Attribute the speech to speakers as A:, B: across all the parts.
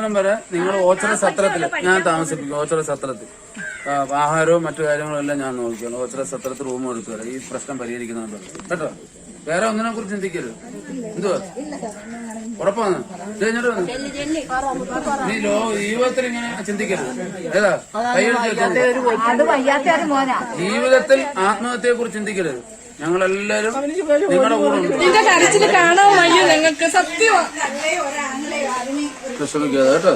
A: തീരുന്നതിനും വരെ നിങ്ങൾ ഓച്ചറ സത്രത്തിൽ ഞാൻ താമസിപ്പിക്കും ഓച്ചറ സത്രത്തിൽ. ആഹാരവും മറ്റു കാര്യങ്ങളും എല്ലാം ഞാൻ നോക്കിയാണ് ഓച്ചറ സത്രത്തിൽ റൂം എടുത്തു തരാം. ഈ പ്രശ്നം പരിഹരിക്കുന്നുണ്ട്. കേട്ടോ? വേറെ ഒന്നിനെ കുറിച്ച് ചിന്തിക്കരുത്. എന്തുവാ? ഉറപ്പാണ്? നീ ലോ ജീവിതത്തിൽ ഇങ്ങനെ ചിന്തിക്കരുത്. ഏതാ? കൈയെടുത്ത് വെച്ചോ.
B: ഒരു മോനാ.
A: ജീവിതത്തിൽ ആത്മഹത്യയെ കുറിച്ച് ചിന്തിക്കരുത്. ഞങ്ങളെല്ലാരും നിങ്ങളുടെ കൂടെ ഉണ്ട്.
C: നിന്റെ കരച്ചിൽ കാണാൻ വയ്യ ഞങ്ങൾക്ക് സത്യമാ
A: വിഷമിക്കാതെ കേട്ടോ?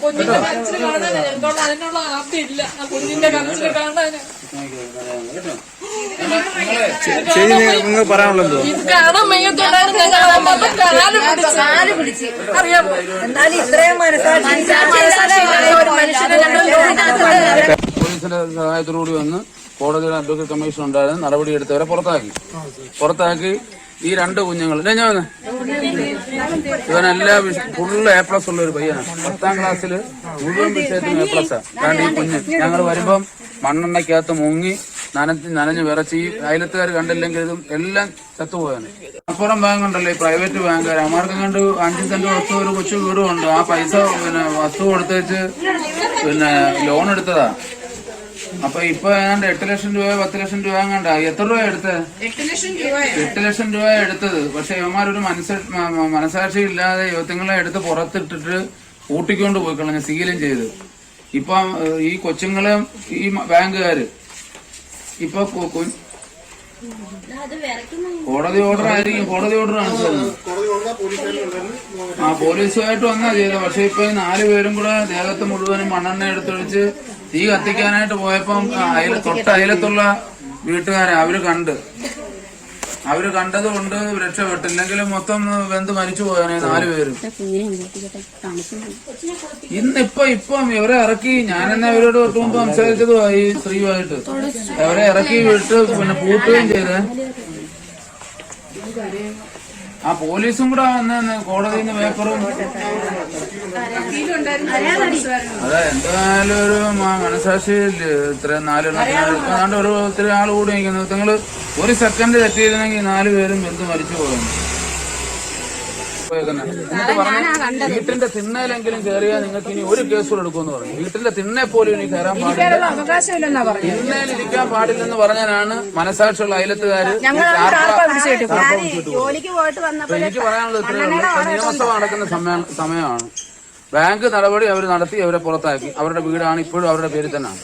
C: കുഞ്ഞിന്റെ കാണാൻ അതിനുള്ള ഇല്ല. ആ കുഞ്ഞിന്റെ
D: നിങ്ങൾ പറയാനുള്ളത്
C: അറിയാമോ?
B: എന്നാലും ഇത്രയും മനസ്സാക്ഷി
A: പോലീസിന്റെ സഹായത്തോടുകൂടി വന്ന് കോടതിയുടെ അഡ്വക്കേറ്റ് കമ്മീഷൻ ഉണ്ടായിരുന്നു നടപടിയെടുത്തവരെ പുറത്താക്കി. പുറത്താക്കി ഈ രണ്ട് കുഞ്ഞുങ്ങൾ ഞാൻ? ഇവനെല്ലാ ഫുള്ള് എ പ്ലസ് ഉള്ള ഒരു പയ്യനാണ് പത്താം ക്ലാസ്സിൽ മുഴുവൻ വിഷയത്തിനും എ പ്ലസ് കാരണം ഈ കുഞ്ഞ്. ഞങ്ങൾ വരുമ്പം മണ്ണെണ്ണയ്ക്കകത്ത് മുങ്ങി നനഞ്ഞ് നനഞ്ഞ് വിറച്ച് ഈ അയലത്തുകാർ കണ്ടില്ലെങ്കിൽ ഇതും എല്ലാം ചത്തുപോയാണ് അപ്പുറം ബാങ്ക് ഉണ്ടല്ലോ ഈ പ്രൈവറ്റ് ബാങ്കുകാർ അമാർക്ക് കണ്ട് അഞ്ച് സെന്റ് വസ്തു ഒരു കൊച്ചു വീടും ഉണ്ട്. ആ പൈസ പിന്നെ വസ്തു കൊടുത്തേച്ച് പിന്നെ ലോൺ എടുത്തതാ. അപ്പൊ ഇപ്പൊ ഏതാണ്ട് എട്ട് ലക്ഷം രൂപ പത്ത് ലക്ഷം രൂപ എങ്ങാണ്ട എത്ര രൂപ എടുത്തത്
C: എട്ട് ലക്ഷം രൂപ
A: എടുത്തത്. പക്ഷെ ഇവന്മാരൊരു മനസ്സ മനസാക്ഷി ഇല്ലാതെ യുവത്തിങ്ങളെ എടുത്ത് പുറത്തിട്ടിട്ട് ഊട്ടിക്കൊണ്ട് പോയി കളഞ്ഞ സീലും ചെയ്ത്. ഇപ്പൊ ഈ കൊച്ചുങ്ങളെ ഈ ബാങ്കുകാര് ഇപ്പൊ കോടതി ഓർഡർ ആയിരിക്കും. കോടതി ഓർഡർ ആണ്. ആ പോലീസുമായിട്ട് വന്നാ ചെയ്തത്. പക്ഷെ ഇപ്പൊ നാലുപേരും നാല് പേരും കൂടെ ദേഹത്ത് മുഴുവനും മണ്ണെണ്ണ എടുത്തൊഴിച്ച് തീ കത്തിക്കാനായിട്ട് പോയപ്പം അയല തൊട്ട അയലത്തുള്ള വീട്ടുകാരെ അവർ കണ്ട്. അവർ കണ്ടത് കൊണ്ട് രക്ഷപ്പെട്ടില്ലെങ്കിൽ മൊത്തം വെന്ത് മരിച്ചു പോയാനെ നാല് പേരും. ഇന്നിപ്പൊ ഇപ്പം ഇവരെ ഇറക്കി. ഞാനെന്നെ അവരോട് തൊട്ട് മുമ്പ് സംസാരിച്ചതുമായി സ്ത്രീയുമായിട്ട്. അവരെ ഇറക്കി വിട്ട് പിന്നെ പൂട്ടുകയും ചെയ്തേ. ആ പോലീസും കൂടെ വന്ന് നിന്ന് പേപ്പറും അതെ എന്തായാലും ഒരു മനസാക്ഷി ഇത്രയും നാലെണ്ണത്തിനാണ്ട് ഒരു ഒത്തിരി ആൾ കൂടി നിൽക്കുന്നത് നിങ്ങൾ ഒരു സെക്കൻഡ് തെറ്റിയിരുന്നെങ്കിൽ നാല് പേരും വെന്ത് മരിച്ചു പോകുന്നു പോയേക്കുന്നെ. എന്നിട്ട് പറഞ്ഞു വീട്ടിന്റെ തിണ്ണയിലെങ്കിലും കയറിയാൽ നിങ്ങൾക്ക് ഇനി ഒരു കേസ് കൂടെ എടുക്കുമെന്ന് പറഞ്ഞു. വീട്ടിന്റെ തിണ്ണെ പോലും ഇനി കയറാൻ പാടില്ല. തിണ്ണയിൽ ഇരിക്കാൻ പാടില്ലെന്ന് പറഞ്ഞാലാണ് മനസാക്ഷിയുള്ള അയലത്തുകാര് എനിക്ക് പറയാനുള്ളത് ഇത്രയേ ഉള്ളൂ. ഇപ്പൊ നിയമസഭ നടക്കുന്ന സമയ- സമയമാണ്. ബാങ്ക് നടപടി അവർ നടത്തി അവരെ പുറത്താക്കി. അവരുടെ വീടാണ് ഇപ്പോഴും അവരുടെ പേരിൽ തന്നെയാണ്.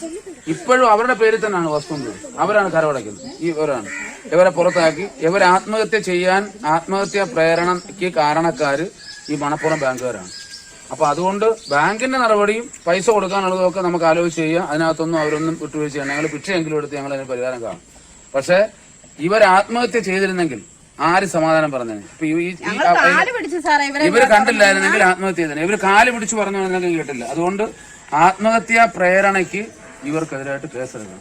A: ഇപ്പോഴും അവരുടെ പേരിൽ തന്നെയാണ് വസ്തു അവരാണ് കരവടയ്ക്കുന്നത് ഈ ഇവരാണ് ഇവരെ പുറത്താക്കി. ഇവരെ ആത്മഹത്യ ചെയ്യാൻ ആത്മഹത്യ പ്രേരണയ്ക്ക് കാരണക്കാർ ഈ മണപ്പുറം ബാങ്കുകാരാണ്. അപ്പൊ അതുകൊണ്ട് ബാങ്കിന്റെ നടപടിയും പൈസ കൊടുക്കാനുള്ളതൊക്കെ നമുക്ക് ആലോചിച്ച് ചെയ്യാം അതിനകത്തൊന്നും അവരൊന്നും വിട്ടുവീഴ്ച ഞങ്ങൾ പിച്ചയെങ്കിലും എടുത്ത് ഞങ്ങൾ അതിന് പരിഹാരം കാണും. പക്ഷെ ഇവർ ആത്മഹത്യ ചെയ്തിരുന്നെങ്കിൽ ആര് സമാധാനം പറഞ്ഞു ഇപ്പൊ
B: ഇവരെ
A: ഇവർ കണ്ടില്ലായിരുന്നെങ്കിൽ ആത്മഹത്യ ചെയ്തേ ഇവർ കാൽ പിടിച്ച് പറഞ്ഞു കേട്ടില്ല. അതുകൊണ്ട് ആത്മഹത്യാ പ്രേരണയ്ക്ക് ഇവർക്കെതിരായിട്ട് കേസെടുക്കണം.